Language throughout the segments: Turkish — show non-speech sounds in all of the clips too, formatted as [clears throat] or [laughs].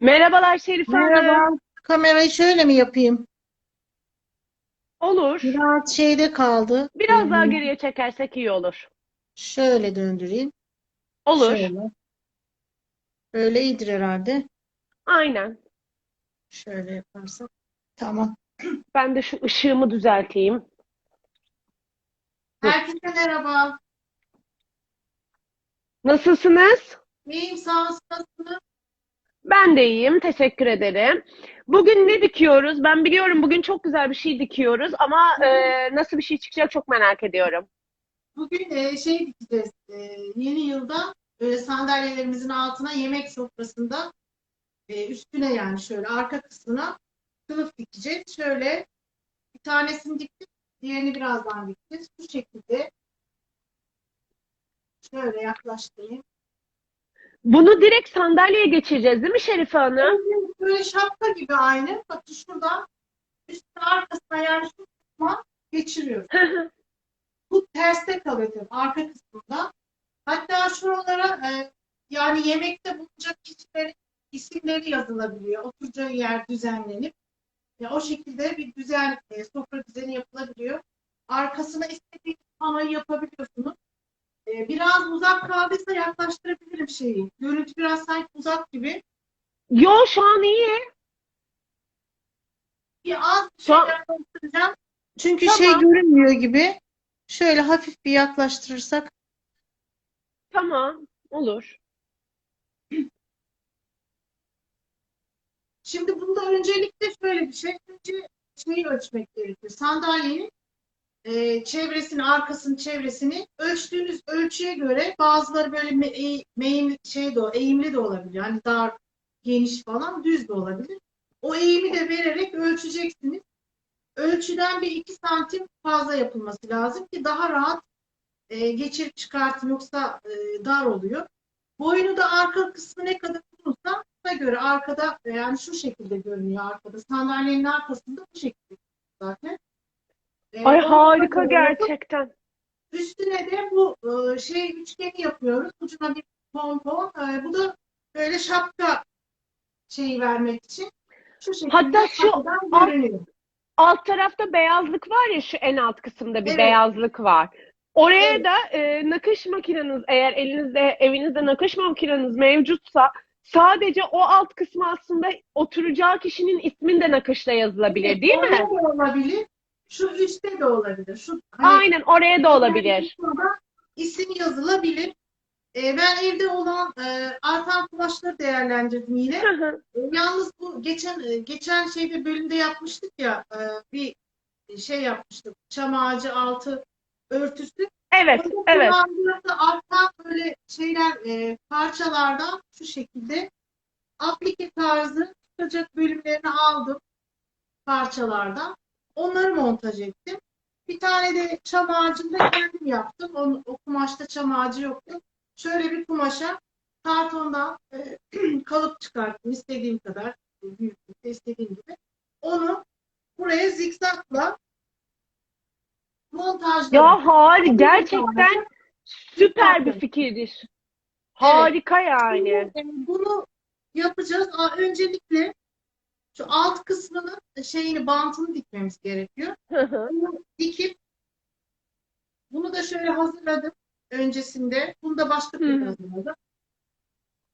Merhabalar Şerife Hanım. Merhaba. Kamerayı şöyle mi yapayım? Olur. Biraz şeyde kaldı. Biraz daha Ee, geriye çekersek iyi olur. Şöyle döndüreyim. Olur. Şöyle. Böyle iyidir herhalde. Aynen. Şöyle yaparsak. Tamam. Ben de şu ışığımı düzelteyim. Herkese merhaba. Nasılsınız? İyiyim sağ olun. Nasılsınız? Ben de iyiyim. Teşekkür ederim. Bugün ne dikiyoruz? Ben biliyorum bugün çok güzel bir şey dikiyoruz ama e, nasıl bir şey çıkacak çok merak ediyorum. Bugün e, şey dikeceğiz. E, yeni yılda böyle sandalyelerimizin altına yemek sofrasında e, üstüne yani şöyle arka kısmına kılıf dikeceğiz. Şöyle bir tanesini diktik, diğerini birazdan dikeceğiz. Bu şekilde şöyle yaklaştırayım. Bunu direkt sandalyeye geçireceğiz değil mi Şerife Hanım? Böyle şapka gibi aynı. Bakın şuradan üstüne arkasına yani şu kısma geçiriyoruz. Bu terste kalıyor tabii, arka kısmında. Hatta şuralara e, yani yemekte bulunacak kişilerin isimleri yazılabiliyor. Oturacağı yer düzenlenip ya o şekilde bir düzen, e, sofra düzeni yapılabiliyor. Arkasına istediğiniz panoyu yapabiliyorsunuz. E, biraz uzak kaldıysa yaklaştırabilirim şeyi. Görüntü biraz sanki uzak gibi. Yo şu an iyi. Bir az bir Şu an- göstereceğim. Çünkü Tamam. şey görünmüyor gibi. Şöyle hafif bir yaklaştırırsak. Tamam. Olur. Şimdi bunda öncelikle şöyle bir şey. Önce şeyi ölçmek gerekiyor. Sandalyenin e, çevresini, arkasının çevresini ölçtüğünüz ölçüye göre bazıları böyle me eğ- meyimli şey de eğimli de olabilir. Yani dar, geniş falan, düz de olabilir. O eğimi de vererek ölçeceksiniz. Ölçüden bir iki santim fazla yapılması lazım ki daha rahat e, geçirip çıkartın yoksa e, dar oluyor. Boyunu da arka kısmı ne kadar uzunsa buna göre arkada e, yani şu şekilde görünüyor arkada. Sandalyenin arkasında bu şekilde zaten. E, Ay ona harika gerçekten. Üstüne de bu e, şey üçgeni yapıyoruz. Ucuna bir pompon. E, bu da böyle şapka şeyi vermek için. Şu şekilde Hatta şu alt- tarafta beyazlık var ya şu en alt kısımda bir Evet. beyazlık var. Oraya Evet. da e, nakış makineniz eğer elinizde evinizde nakış makineniz mevcutsa sadece o alt kısmı aslında oturacağı kişinin ismin de nakışla yazılabilir değil mi? Olabilir. Şu üstte de olabilir. Şu hani Aynen oraya da olabilir. İsim yazılabilir. E, ben evde olan e, artan kumaşları değerlendirdim yine. Hı hı. E, Yalnız bu geçen e, geçen şeyde bölümde yapmıştık ya e, bir şey yapmıştık. Çam ağacı altı örtüsü. Evet, Orada evet. artan böyle şeyler e, parçalardan şu şekilde aplike tarzı tutacak bölümlerini aldım parçalardan. Onları montaj ettim. Bir tane de çam ağacını da kendim yaptım. Onun, o kumaşta çam ağacı yoktu. Şöyle bir kumaşa kartondan e, [clears throat] kalıp çıkarttım istediğim kadar e, büyüklükte istediğim gibi. Onu buraya zikzakla montajladım. Ya harika gerçekten süper bir fikirdir. Harika yani. E, Bunu yapacağız. Aa, Öncelikle şu alt kısmının şeyini bantını dikmemiz gerekiyor. Bunu dikip bunu da şöyle hazırladım öncesinde. Bunu da başka Hı. hazırladım.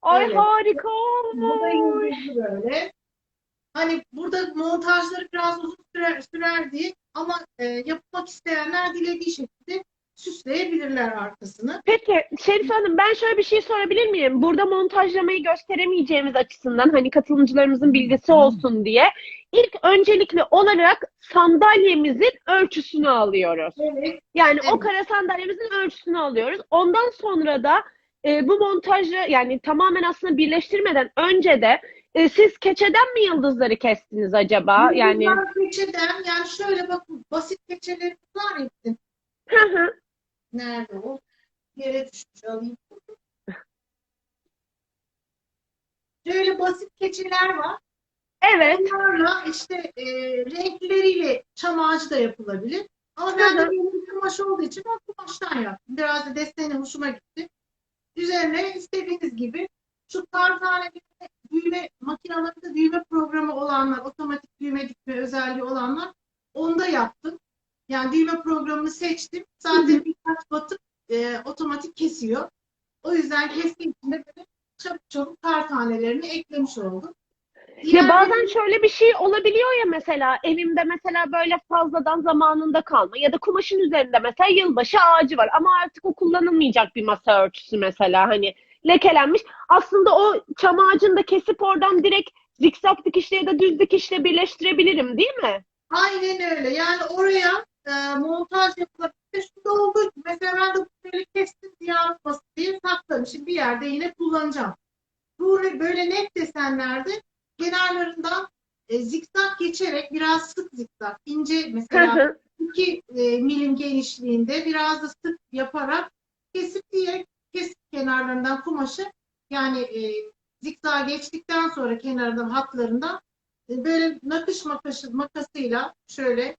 Ay Evet. harika olmuş. böyle. Hani burada montajları biraz uzun sürer, sürer diye ama e, yapmak isteyenler dilediği şekilde süsleyebilirler arkasını. Peki Şerife Hanım ben şöyle bir şey sorabilir miyim? Burada montajlamayı gösteremeyeceğimiz açısından hani katılımcılarımızın bilgisi olsun diye ilk öncelikli olarak sandalyemizin ölçüsünü alıyoruz. Evet. Yani o Evet. kara sandalyemizin ölçüsünü alıyoruz. Ondan sonra da e, bu montajı yani tamamen aslında birleştirmeden önce de e, siz keçeden mi yıldızları kestiniz acaba? Yani Yıldızlar keçeden yani şöyle bakın basit keçelerimiz var bizim. Hı hı. Nerede o? Yere düşmüş alayım. Şöyle basit keçeler var. evet. Onlarla işte e, renkleriyle çam ağacı da yapılabilir. Ama ben de benim kumaş olduğu için o kumaştan yaptım. Biraz da deseni hoşuma gitti. Üzerine istediğiniz gibi şu tane düğme makinalarında düğme programı olanlar, otomatik düğme dikme özelliği olanlar onda yaptım. Yani düğme programını seçtim. Zaten birkaç batıp e, otomatik kesiyor. O yüzden kestiğim için de böyle çabuk çabuk kar tanelerini eklemiş oldum. Ya Diğer bazen şöyle bir şey olabiliyor ya mesela evimde mesela böyle fazladan zamanında kalma ya da kumaşın üzerinde mesela yılbaşı ağacı var ama artık o kullanılmayacak bir masa örtüsü mesela hani lekelenmiş. Aslında o çam ağacını da kesip oradan direkt zikzak dikişle ya da düz dikişle birleştirebilirim değil mi? Aynen öyle. Yani oraya e, montaj yapılabilir. Şurada olduğu gibi mesela ben de böyle kestim ziyan olmasın diye saklamışım. Bir yerde yine kullanacağım. Böyle, böyle net desenlerde kenarlarından e, zikzak geçerek biraz sık zikzak, ince mesela 2 e, milim genişliğinde biraz da sık yaparak kesip diye kesip kenarlarından kumaşı yani e, zikzak geçtikten sonra kenarından hatlarından e, böyle nakış makası, makasıyla şöyle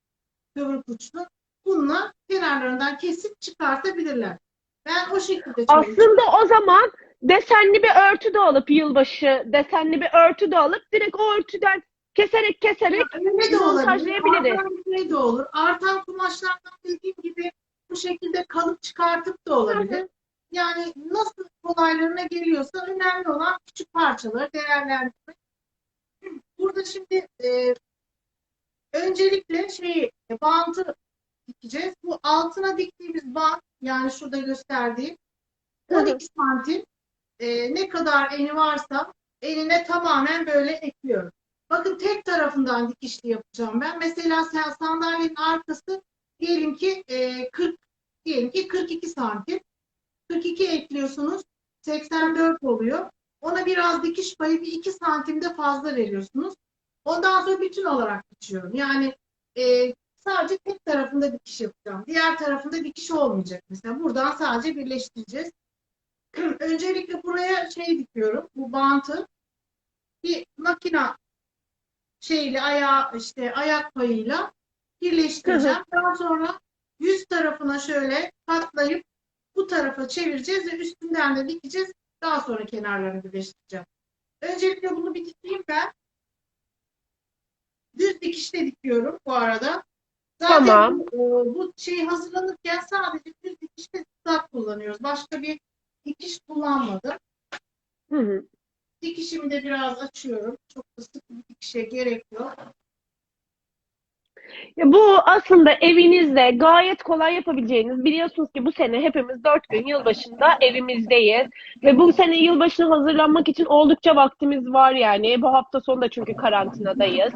kıvrık uçlu bununla kenarlarından kesip çıkartabilirler. Ben o şekilde. Aslında o zaman desenli bir örtü de alıp yılbaşı desenli bir örtü de alıp direkt o örtüden keserek keserek Öyle de montajlayabiliriz. Artan şey de olur. Artan kumaşlardan dediğim gibi bu şekilde kalıp çıkartıp da olabilir. Yani nasıl kolaylarına geliyorsa önemli olan küçük parçaları değerlendirmek. Burada şimdi e, öncelikle şeyi e, bantı dikeceğiz. Bu altına diktiğimiz bant yani şurada gösterdiğim 12 santim e, ne kadar eni varsa enine tamamen böyle ekliyorum. Bakın tek tarafından dikişli yapacağım ben. Mesela sen sandalyenin arkası diyelim ki e, 40 diyelim ki 42 santim. 42 ekliyorsunuz 84 oluyor. Ona biraz dikiş payı bir 2 santimde fazla veriyorsunuz. Ondan sonra bütün olarak dikiyorum. Yani e, sadece tek tarafında dikiş yapacağım. Diğer tarafında dikiş olmayacak. Mesela buradan sadece birleştireceğiz. [clears throat] Öncelikle buraya şey dikiyorum. Bu bantı bir makina şeyle ayağı işte ayak payıyla birleştireceğim. Daha sonra yüz tarafına şöyle katlayıp bu tarafa çevireceğiz ve üstünden de dikeceğiz. Daha sonra kenarlarını birleştireceğim. Öncelikle bunu bir dikeyim ben. Düz dikişle dikiyorum bu arada. Zaten Tamam. bu, e, bu şey hazırlanırken sadece düz dikişle zikzak kullanıyoruz. Başka bir dikiş kullanmadım. Hı hı. Dikişimi de biraz açıyorum. Çok da sık bir dikişe gerek yok. Ya bu aslında evinizde gayet kolay yapabileceğiniz biliyorsunuz ki bu sene hepimiz dört gün yılbaşında evimizdeyiz. Ve bu sene yılbaşına hazırlanmak için oldukça vaktimiz var yani. Bu hafta sonu da çünkü karantinadayız.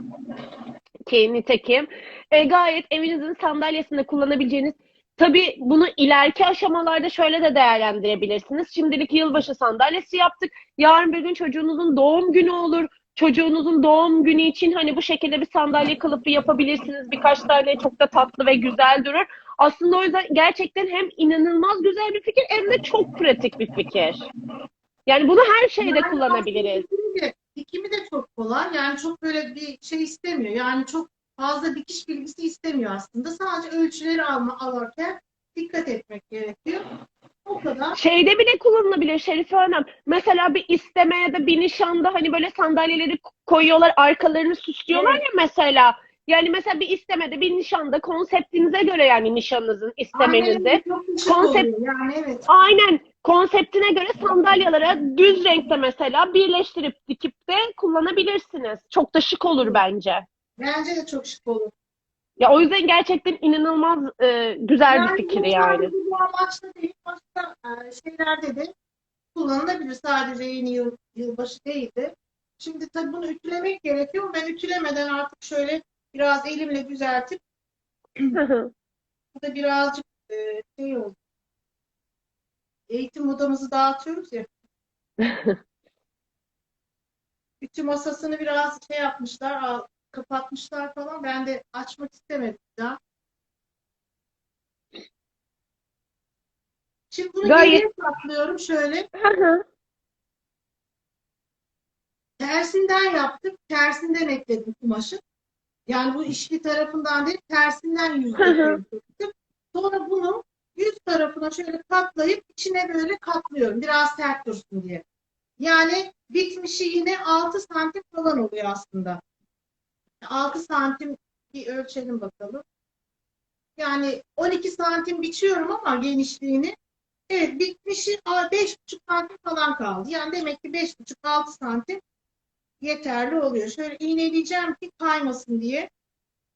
Ki nitekim e, gayet evinizin sandalyesinde kullanabileceğiniz tabii bunu ileriki aşamalarda şöyle de değerlendirebilirsiniz. Şimdilik yılbaşı sandalyesi yaptık. Yarın bir gün çocuğunuzun doğum günü olur çocuğunuzun doğum günü için hani bu şekilde bir sandalye kılıfı yapabilirsiniz. Birkaç tane çok da tatlı ve güzel durur. Aslında o yüzden gerçekten hem inanılmaz güzel bir fikir hem de çok pratik bir fikir. Yani bunu her şeyde kullanabiliriz. Dikimi de çok kolay. Yani çok böyle bir şey istemiyor. Yani çok fazla dikiş bilgisi istemiyor aslında. Sadece ölçüleri alma alırken dikkat etmek gerekiyor. Şeyde bile kullanılabilir Şerife Hanım. Mesela bir isteme ya da bir nişanda hani böyle sandalyeleri koyuyorlar, arkalarını süslüyorlar ya mesela. Yani mesela bir istemede, bir nişanda konseptinize göre yani nişanınızın, istemenizi. Aynen, Konsept-. Yani evet. Aynen konseptine göre sandalyeleri düz renkte mesela birleştirip dikip de kullanabilirsiniz. Çok da şık olur bence. Bence de çok şık olur. Ya o yüzden gerçekten inanılmaz e, güzel bir fikir yani. Bu amaçla değil, başka e, şeylerde de kullanılabilir. Sadece yeni yıl, yılbaşı değil de. Şimdi tabii bunu ütülemek gerekiyor. Ben ütülemeden artık şöyle biraz elimle düzeltip Hı hı. bu da birazcık e, şey oldu. Eğitim odamızı dağıtıyoruz ya. [laughs] Ütü masasını biraz şey yapmışlar, kapatmışlar falan. Ben de açmak istemedim daha. Şimdi bunu Gayet- geriye saklıyorum şöyle. Hı hı. Tersinden yaptık. Tersinden ekledim kumaşı. Yani bu işli tarafından değil, tersinden yüzde. Sonra bunu yüz tarafına şöyle katlayıp içine böyle katlıyorum. Biraz sert dursun diye. Yani bitmişi yine 6 santim falan oluyor aslında. 6 santim bir ölçelim bakalım. Yani 12 santim biçiyorum ama genişliğini. Evet bitmişi aa, 5,5 santim falan kaldı. Yani demek ki 5,5-6 santim yeterli oluyor. Şöyle iğneleyeceğim ki kaymasın diye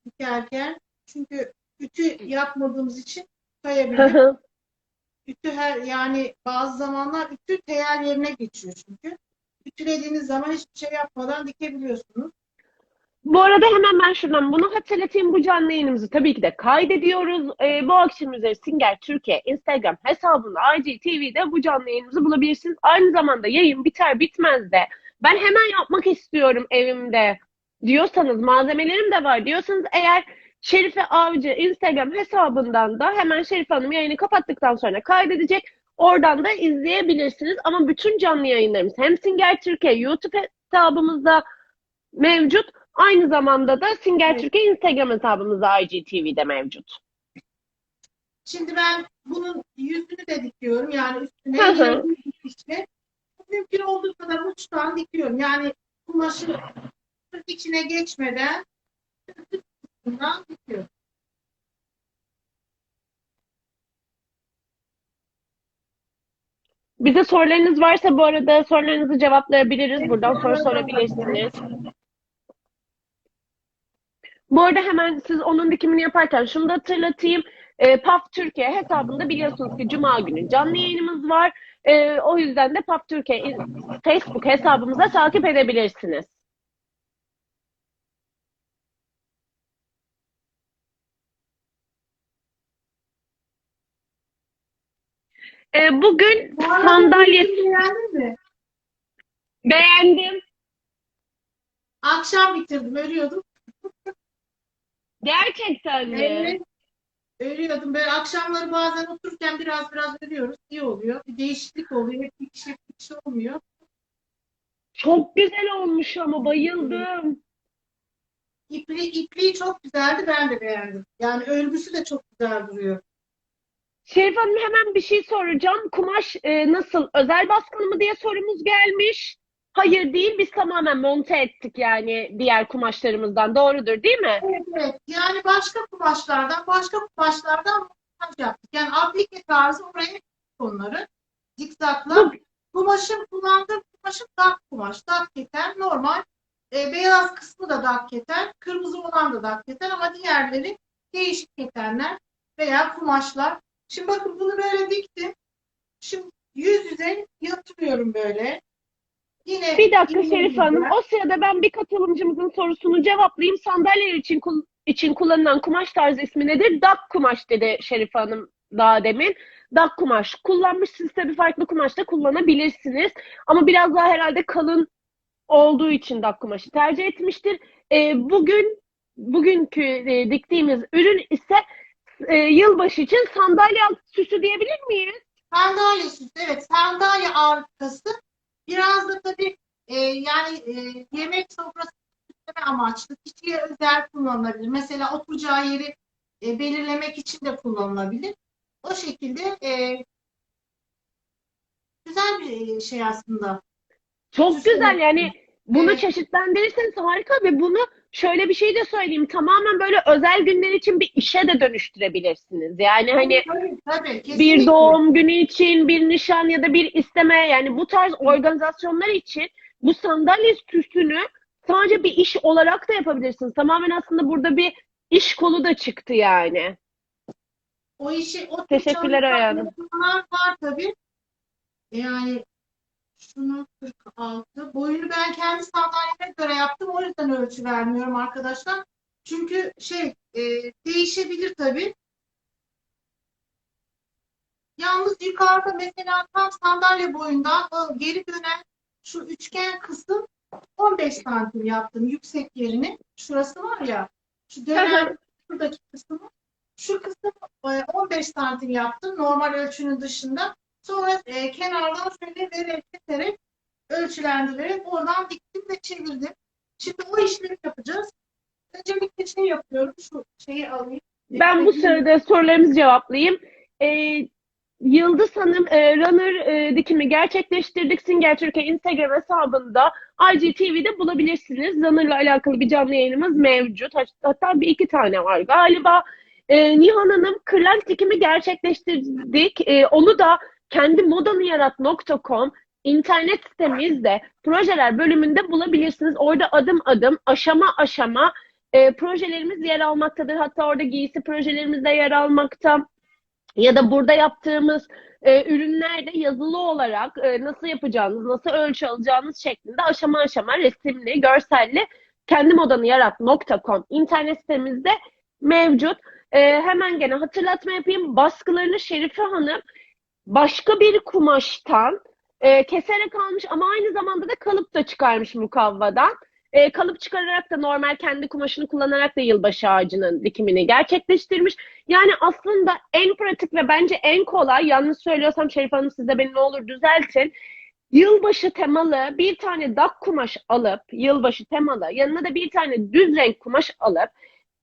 dikerken. Çünkü ütü yapmadığımız için kayabilir. [laughs] Ütü her yani bazı zamanlar ütü teyer yerine geçiyor çünkü. Ütülediğiniz zaman hiçbir şey yapmadan dikebiliyorsunuz. Bu arada hemen ben şuradan bunu hatırlatayım. Bu canlı yayınımızı tabii ki de kaydediyoruz. Ee, bu akşam üzeri Singer Türkiye Instagram hesabında IGTV'de bu canlı yayınımızı bulabilirsiniz. Aynı zamanda yayın biter bitmez de ben hemen yapmak istiyorum evimde diyorsanız malzemelerim de var diyorsanız eğer Şerife Avcı Instagram hesabından da hemen Şerife Hanım yayını kapattıktan sonra kaydedecek. Oradan da izleyebilirsiniz. Ama bütün canlı yayınlarımız hem Singer Türkiye YouTube hesabımızda mevcut. Aynı zamanda da Singer. Türkiye Instagram hesabımızda IGTV'de mevcut. Şimdi ben bunun yüzünü de dikiyorum. Yani üstüne Hı hı. dikişle. Mümkün olduğu kadar uçtan dikiyorum. Yani kumaşı içine geçmeden üstünden dikiyorum. Bize sorularınız varsa bu arada sorularınızı cevaplayabiliriz. Buradan soru sorabilirsiniz. Bu arada hemen siz onun dikimini yaparken şunu da hatırlatayım. E, PAF Türkiye hesabında biliyorsunuz ki Cuma günü canlı yayınımız var. E, o yüzden de PAF Türkiye Facebook hesabımıza takip edebilirsiniz. E, bugün sandalye beğendin mi? beğendim. Akşam bitirdim. Ölüyordum. Gerçekten mi? Evet. Ölüyordum. Böyle akşamları bazen otururken biraz biraz ölüyoruz. İyi oluyor. Bir değişiklik oluyor. Hep bir kişi, bir kişi olmuyor. Çok güzel olmuş ama bayıldım. İpli, ipliği çok güzeldi. Ben de beğendim. Yani örgüsü de çok güzel duruyor. Şerif Hanım hemen bir şey soracağım. Kumaş e, nasıl? Özel baskılı mı diye sorumuz gelmiş. Hayır değil, biz tamamen monte ettik yani diğer kumaşlarımızdan. Doğrudur değil mi? Evet, evet. Yani başka kumaşlardan, başka kumaşlardan montaj yaptık. Yani aplike tarzı oraya onları. Zikzakla. Kumaşın kullandığım kumaşım dak kumaş. Dak keten normal. E, beyaz kısmı da dak keten. Kırmızı olan da dak keten ama diğerleri değişik ketenler veya kumaşlar. Şimdi bakın bunu böyle diktim. Şimdi yüz yüze yatırıyorum böyle. Yine Bir dakika yine Şerif Hanım. O sırada ben bir katılımcımızın sorusunu cevaplayayım. Sandalyeler için kul- için kullanılan kumaş tarzı ismi nedir? Dak kumaş dedi Şerif Hanım daha demin. Dak kumaş. Kullanmışsınız tabii farklı kumaş da kullanabilirsiniz. Ama biraz daha herhalde kalın olduğu için dak kumaşı tercih etmiştir. Ee, bugün bugünkü e, diktiğimiz ürün ise e, yılbaşı için sandalye süsü diyebilir miyiz? Sandalye süsü, evet sandalye arkası biraz da tabii e, yani e, yemek sofrası amaçlı kişiye özel kullanılabilir. Mesela oturacağı yeri e, belirlemek için de kullanılabilir. O şekilde e, güzel bir şey aslında. Çok Süsleme. güzel yani bunu çeşitlendirirseniz harika ve bunu şöyle bir şey de söyleyeyim tamamen böyle özel günler için bir işe de dönüştürebilirsiniz. Yani hani Tabii, tabii, bir doğum günü için, bir nişan ya da bir isteme yani bu tarz organizasyonlar için bu sandalye süsünü sadece bir iş olarak da yapabilirsiniz. Tamamen aslında burada bir iş kolu da çıktı yani. O işi o Teşekkürler insanlar var tabii. Yani şunu 46. Boyunu ben kendi sandalyeme göre yaptım. O yüzden ölçü vermiyorum arkadaşlar. Çünkü şey e, değişebilir tabii. Yalnız yukarıda mesela tam sandalye boyundan o geri dönen şu üçgen kısım 15 santim yaptım yüksek yerini. Şurası var ya şu dönen şuradaki kısmı şu kısım e, 15 santim yaptım normal ölçünün dışında. Sonra e, kenardan şöyle vererek ölçülendirerek oradan diktim ve çevirdim. Şimdi o işlemi yapacağız. Öncelikle şey yapıyorum. Şu şeyi alayım. Ben bu sırada sorularımızı cevaplayayım. e, Yıldız Hanım e, runner e, dikimi gerçekleştirdik. Singer Türkiye Instagram hesabında IGTV'de bulabilirsiniz. Runner'la alakalı bir canlı yayınımız mevcut. Hat- Hatta bir iki tane var galiba. E, Nihan Hanım kırlent dikimi gerçekleştirdik. E, onu da kendi modanıyarat.com internet sitemizde projeler bölümünde bulabilirsiniz. Orada adım adım aşama aşama e, projelerimiz yer almaktadır. Hatta orada giysi projelerimiz de yer almakta. Ya da burada yaptığımız e, ürünlerde yazılı olarak e, nasıl yapacağınız, nasıl ölçü alacağınız şeklinde aşama aşama resimli, görselli kendimodanıyarat.com internet sitemizde mevcut. E, hemen gene hatırlatma yapayım. Baskılarını Şerife Hanım başka bir kumaştan e, keserek almış ama aynı zamanda da kalıp da çıkarmış mukavvadan. E, kalıp çıkararak da normal kendi kumaşını kullanarak da yılbaşı ağacının dikimini gerçekleştirmiş. Yani aslında en pratik ve bence en kolay, yanlış söylüyorsam Şerif Hanım siz de beni ne olur düzeltin. Yılbaşı temalı bir tane dak kumaş alıp, yılbaşı temalı, yanına da bir tane düz renk kumaş alıp,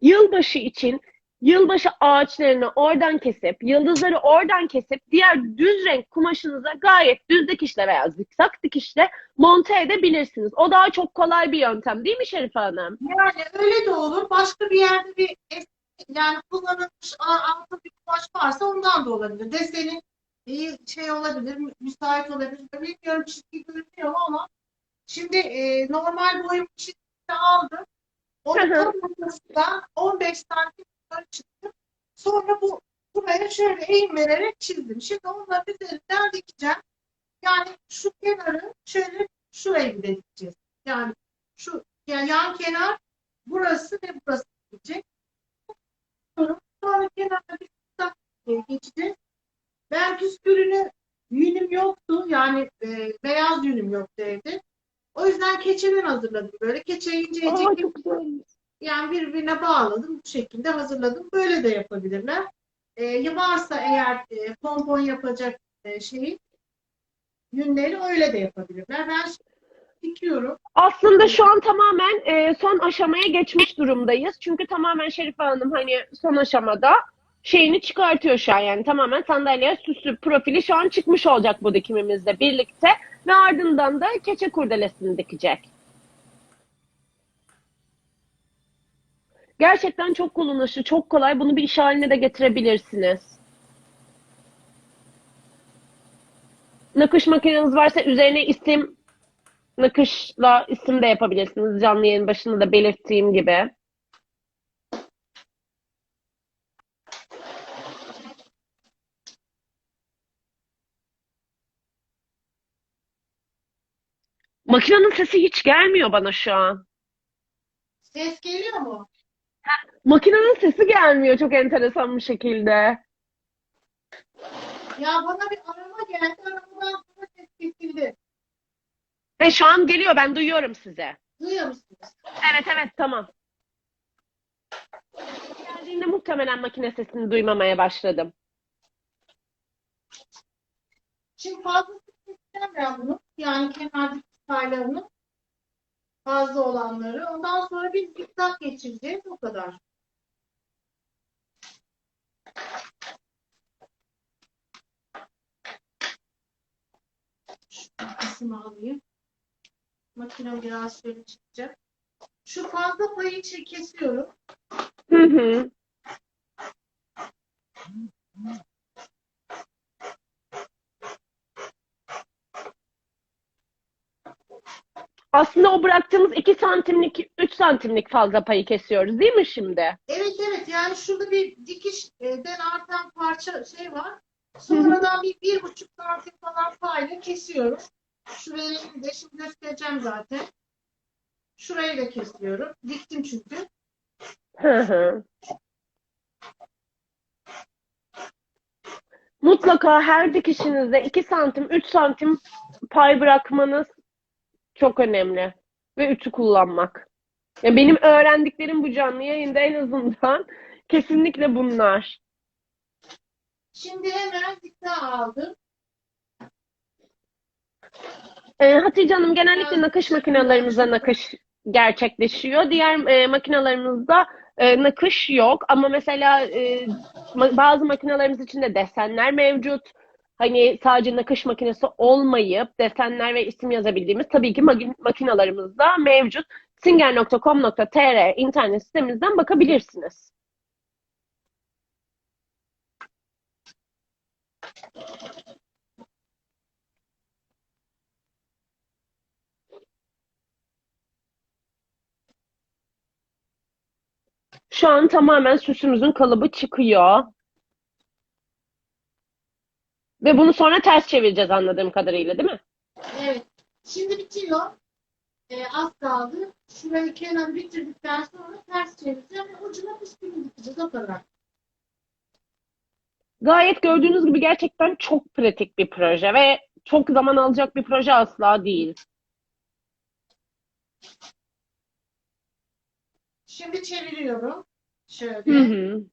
yılbaşı için yılbaşı ağaçlarını oradan kesip, yıldızları oradan kesip, diğer düz renk kumaşınıza gayet düz dikişle veya zikzak dikişle monte edebilirsiniz. O daha çok kolay bir yöntem değil mi Şerife Hanım? Yani öyle de olur. Başka bir yerde bir yani kullanılmış a- altı bir kumaş varsa ondan da olabilir. Deseni iyi şey olabilir, mü- müsait olabilir. Bilmiyorum çizgi görünüyor ama şimdi e, normal boyum çizgisini aldım. Onu Hı hı. tam ortasından 15 santim yukarı çıktım. Sonra bu buraya şöyle eğim vererek çizdim. Şimdi onların üzerinden dikeceğim. Yani şu kenarı şöyle şuraya dikeceğiz. Yani şu yani yan kenar burası ve burası gidecek. Sonra kenarda bir tutak geçeceğiz. Ben püskürünü yünüm yoktu. Yani e, beyaz yünüm yoktu evde. O yüzden keçeden hazırladım böyle. Keçeyi ince ince Aa, çok güzel. Yani birbirine bağladım. Bu şekilde hazırladım. Böyle de yapabilirler. E, varsa eğer e, pompon yapacak e, şeyi yünleri öyle de yapabilirler. Ben dikiyorum. Aslında şu an tamamen e, son aşamaya geçmiş durumdayız. Çünkü tamamen Şerife Hanım hani son aşamada şeyini çıkartıyor şu an. Yani tamamen sandalyeye süslü profili şu an çıkmış olacak bu dikimimizle birlikte. Ve ardından da keçe kurdelesini dikecek. Gerçekten çok kullanışlı, çok kolay. Bunu bir iş haline de getirebilirsiniz. Nakış makineniz varsa üzerine isim nakışla isim de yapabilirsiniz. Canlı yayın başında da belirttiğim gibi. Makinenin sesi hiç gelmiyor bana şu an. Ses geliyor mu? Makinenin sesi gelmiyor çok enteresan bir şekilde. Ya bana bir arama geldi. Aramadan sonra ses kesildi. Ve şu an geliyor ben duyuyorum sizi. Duyuyor musunuz? Evet evet tamam. Geldiğinde muhtemelen makine sesini duymamaya başladım. Şimdi fazla keseceğim ben bunu. Yani kenardaki paylarını fazla olanları. Ondan sonra bir zikzak geçireceğiz. O kadar. Şu kısmı alayım. Makine biraz şöyle çıkacak. Şu fazla payı çe- kesiyorum. Hı hı. Aslında o bıraktığımız 2 santimlik, 3 santimlik fazla payı kesiyoruz değil mi şimdi? Evet evet yani şurada bir dikişten artan parça şey var. Sonradan bir, bir buçuk santim falan payla kesiyorum. Şurayı de şimdi göstereceğim zaten. Şurayı da kesiyorum. Diktim çünkü. Hı hı. Mutlaka her dikişinizde 2 santim, 3 santim pay bırakmanız çok önemli. Ve ütü kullanmak. Ya benim öğrendiklerim bu canlı yayında en azından [laughs] kesinlikle bunlar. Şimdi hemen zikzak aldım. Ee, Hatice Hanım genellikle nakış makinalarımızda nakış gerçekleşiyor. Diğer e, makinalarımızda e, nakış yok ama mesela e, ma- bazı makinelerimiz içinde desenler mevcut. Hani sadece nakış makinesi olmayıp desenler ve isim yazabildiğimiz tabii ki makinalarımız da mevcut. singer.com.tr internet sitemizden bakabilirsiniz. Şu an tamamen süsümüzün kalıbı çıkıyor. Ve bunu sonra ters çevireceğiz anladığım kadarıyla, değil mi? Evet. Şimdi bitiyor. Ee, az kaldı. Şurayı kenarı bitirdikten sonra ters çevireceğim ucuna püskülü dikeceğiz. O kadar. Gayet gördüğünüz gibi gerçekten çok pratik bir proje ve çok zaman alacak bir proje asla değil. Şimdi çeviriyorum. Şöyle. Hı hı.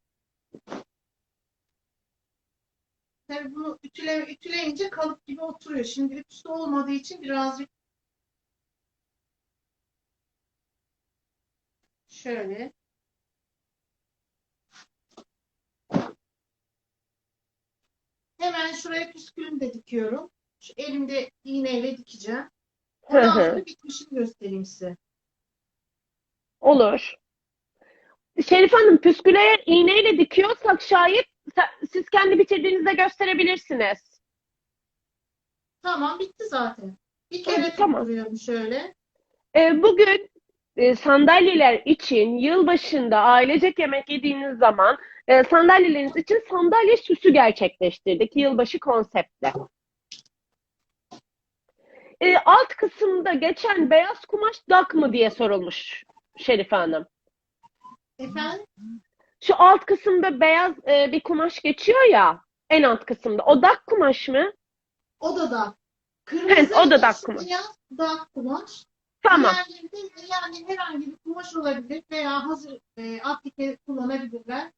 Tabii bunu ütüle, ütüleyince kalıp gibi oturuyor. Şimdi ütüsü olmadığı için birazcık şöyle. Hemen şuraya püskülümü de dikiyorum. Şu elimde iğneyle dikeceğim. Ondan sonra bitmişini göstereyim size. Olur. Şerif Hanım, püsküleye iğneyle dikiyorsak şayet siz kendi bitirdiğinizde gösterebilirsiniz. Tamam bitti zaten. Bir Evet, kere tamam. tutturuyorum şöyle. Ee, bugün e, sandalyeler için yılbaşında ailecek yemek yediğiniz zaman e, sandalyeleriniz için sandalye süsü gerçekleştirdik yılbaşı konseptle. E, alt kısımda geçen beyaz kumaş dak mı diye sorulmuş Şerife Hanım. Efendim? Şu alt kısımda beyaz e, bir kumaş geçiyor ya en alt kısımda. O dak kumaş mı? O da dak. Evet, Kırmızı o da dak kumaş. dak kumaş. Tamam. Diğerleri de yani herhangi bir kumaş olabilir veya hazır e, aplike kullanabilirler.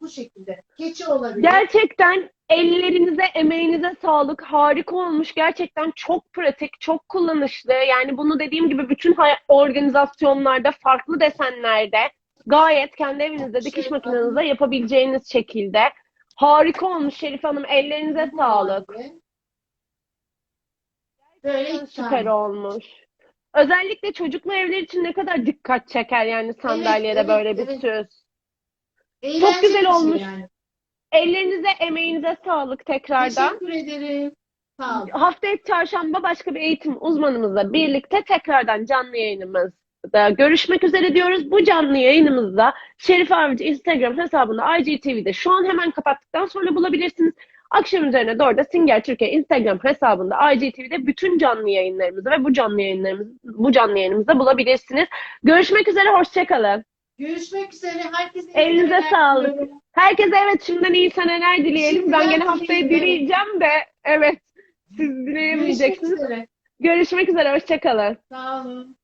Bu şekilde. Keçi olabilir. Gerçekten ellerinize, emeğinize sağlık. Harika olmuş. Gerçekten çok pratik, çok kullanışlı. Yani bunu dediğim gibi bütün organizasyonlarda, farklı desenlerde gayet kendi evinizde dikiş Şerif makinenizde yapabileceğiniz şekilde. Harika olmuş Şerif Hanım. Ellerinize sağlık. Böyle Süper olmuş. Özellikle çocuklu evler için ne kadar dikkat çeker yani sandalyede evet, böyle bir evet. süs. Eğlenceli güzel şey olmuş. yani. Ellerinize, emeğinize sağlık tekrardan. Teşekkür ederim. Sağ olun. Haftaya çarşamba başka bir eğitim uzmanımızla birlikte tekrardan canlı yayınımızda görüşmek üzere diyoruz. Bu canlı yayınımızda Şerif Avcı Instagram hesabında IGTV'de şu an hemen kapattıktan sonra bulabilirsiniz. Akşam üzerine doğru da Singer Türkiye Instagram hesabında IGTV'de bütün canlı yayınlarımızı ve bu canlı yayınlarımız bu canlı yayınımızda bulabilirsiniz. Görüşmek üzere, hoşçakalın. Görüşmek üzere. Herkese Elinize sağlık. diliyorum. Herkese evet şimdiden iyi seneler dileyelim. Ben Şimdiden gene haftaya dileyeceğim de evet siz Görüşmek dileyemeyeceksiniz. üzere. Görüşmek üzere, hoşçakalın. Sağ olun.